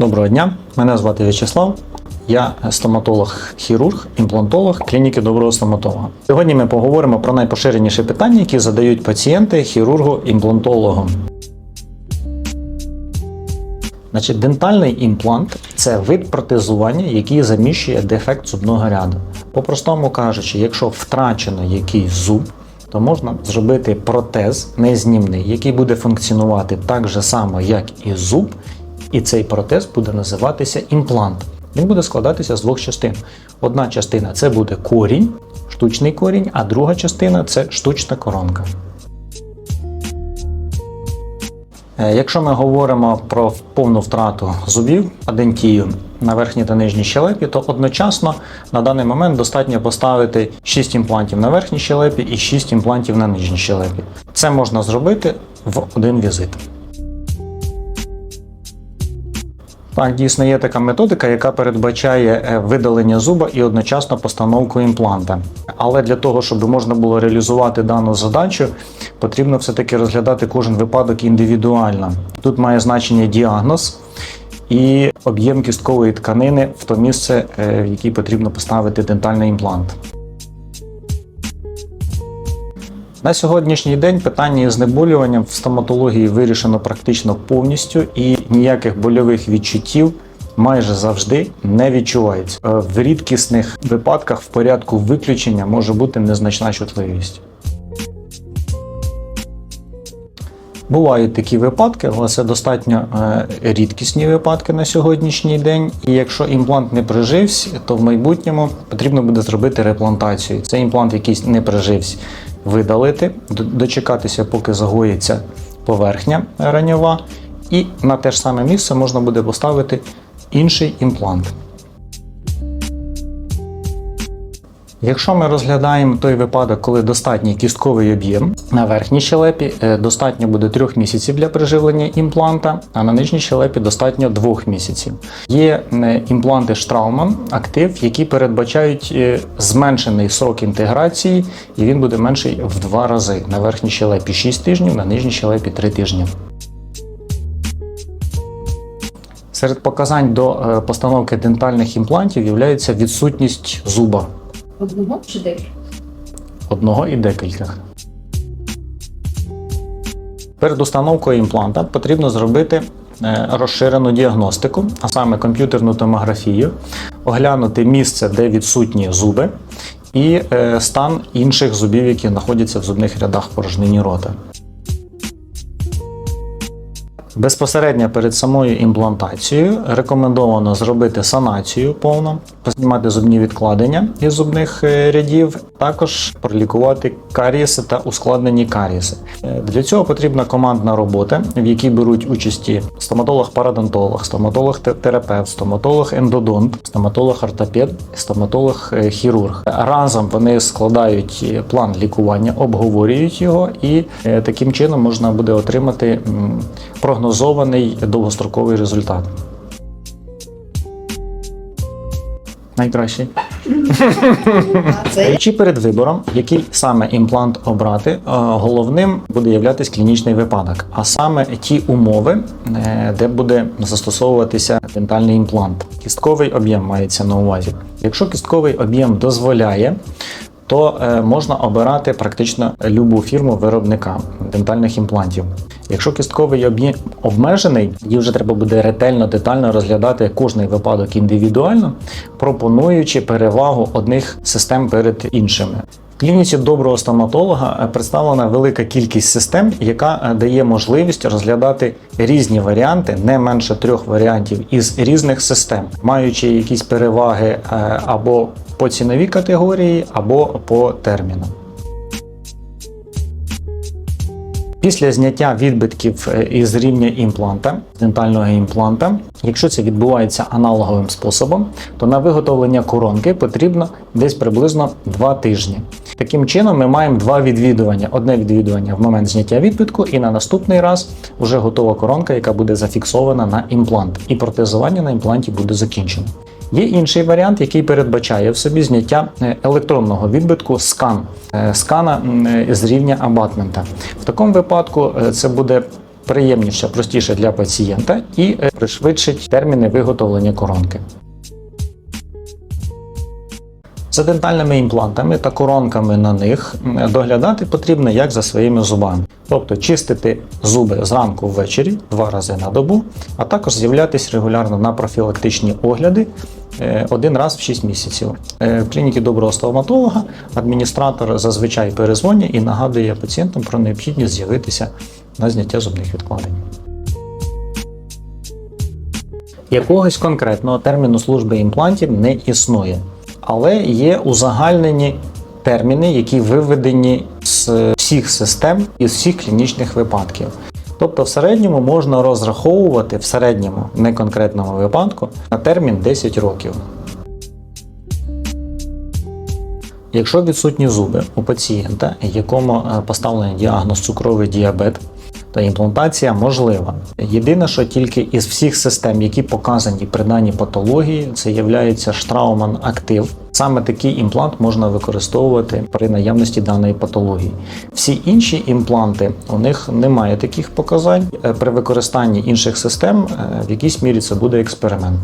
Доброго дня, мене звати В'ячеслав. Я стоматолог-хірург, імплантолог клініки доброго стоматолога. Сьогодні ми поговоримо про найпоширеніші питання, які задають пацієнти хірургу-імплантологу. Значить, дентальний імплант це вид протезування, який заміщує дефект зубного ряду. По-простому кажучи, якщо втрачено якийсь зуб, то можна зробити протез незнімний, який буде функціонувати так же само, як і зуб, і цей протез буде називатися імплант. Він буде складатися з двох частин. Одна частина це буде корінь, штучний корінь, а друга частина це штучна коронка. Е, Якщо ми говоримо про повну втрату зубів, адентію на верхній та нижній щелепі, то одночасно на даний момент достатньо поставити 6 імплантів на верхній щелепі і 6 імплантів на нижній щелепі. Це можна зробити в один візит. Так, дійсно є така методика, яка передбачає е, видалення зуба і одночасно постановку імпланта. Але для того, щоб можна було реалізувати дану задачу, потрібно все-таки розглядати кожен випадок індивідуально. Тут має значення діагноз і об'єм кісткової тканини в то місце, е, в яке потрібно поставити дентальний імплант. На сьогоднішній день питання із знеболюванням в стоматології вирішено практично повністю і ніяких больових відчуттів майже завжди не відчувається. Е, В рідкісних випадках в порядку виключення може бути незначна чутливість. Бувають такі випадки, але це достатньо е, рідкісні випадки на сьогоднішній день. І якщо імплант не прижився, то в майбутньому потрібно буде зробити реплантацію. Цей імплант, який не прижився, видалити, дочекатися, поки загоїться поверхня раньова, і на те ж саме місце можна буде поставити інший імплант. Якщо ми розглядаємо той випадок, коли достатній кістковий об'єм на верхній щелепі, е, достатньо буде 3 місяців для приживлення імпланта, а на нижній щелепі достатньо 2 місяців. Є е, імпланти Straumann актив, які передбачають е, зменшений срок інтеграції, і він буде менший в 2 рази. На верхній щелепі 6 тижнів, на нижній щелепі 3 тижні. Серед показань до е, постановки дентальних імплантів є відсутність зуба Одного чи декілька? одного і декількох. Перед установкою імпланта потрібно зробити е, розширену діагностику, а саме комп'ютерну томографію, оглянути місце, де відсутні зуби, і е, стан інших зубів, які знаходяться в зубних рядах порожнині рота. Безпосередньо перед самою імплантацією рекомендовано зробити санацію повну, познімати зубні відкладення із зубних е, рядів, також пролікувати карієси та ускладнені карієси. Е, Для цього потрібна командна робота, в якій беруть участі стоматолог-парадонтолог, стоматолог-терапевт, стоматолог-ендодонт, стоматолог-ортопед, стоматолог-хірург. Разом вони складають е, план лікування, обговорюють його, і е, таким чином можна буде отримати м, прогнозований довгостроковий результат. Найкращий. Чи перед вибором, який саме імплант обрати, е, головним буде являтися клінічний випадок, а саме ті умови, е, де буде застосовуватися дентальний імплант. Кістковий об'єм мається на увазі. Якщо кістковий об'єм дозволяє, то е, можна обирати практично любу фірму виробника дентальних імплантів. Якщо кістковий об'єм обмежений, її вже треба буде ретельно, детально розглядати кожний випадок індивідуально, пропонуючи перевагу одних систем перед іншими. Клініці доброго стоматолога е, представлена велика кількість систем, яка е, дає можливість розглядати різні варіанти, не менше трьох варіантів із різних систем, маючи якісь переваги е, або по ціновій категорії, або по термінам. Після зняття відбитків із рівня імпланта, дентального імпланта, якщо це відбувається аналоговим способом, то на виготовлення коронки потрібно десь приблизно 2 тижні. Таким чином, ми маємо два відвідування: одне відвідування в момент зняття відбитку, і на наступний раз вже готова коронка, яка буде зафіксована на імплант, і протезування на імпланті буде закінчено. Є інший варіант, який передбачає в собі зняття е, електронного відбитку скан е, скана е, з рівня абатмента. В такому випадку це буде приємніше, простіше для пацієнта і пришвидшить терміни виготовлення коронки. За дентальними імплантами та коронками на них доглядати потрібно як за своїми зубами, тобто чистити зуби зранку ввечері два рази на добу, а також з'являтися регулярно на профілактичні огляди е, один раз в 6 місяців. Е, В клініці доброго стоматолога адміністратор зазвичай перезвонює і нагадує пацієнтам про необхідність з'явитися на зняття зубних відкладень. Якогось конкретного терміну служби імплантів не існує, але є узагальнені терміни, які виведені з всіх систем і з всіх клінічних випадків. Тобто, в середньому можна розраховувати в середньому, не конкретному випадку, на термін 10 років. Якщо відсутні зуби у пацієнта, якому е, поставлений діагноз цукровий діабет, то імплантація можлива. Єдине, що тільки із всіх систем, які показані при даній патології, це є штрауман актив. Саме такий імплант можна використовувати при наявності даної патології. Всі інші імпланти у них немає таких показань. Е, При використанні інших систем е, в якійсь мірі це буде експеримент.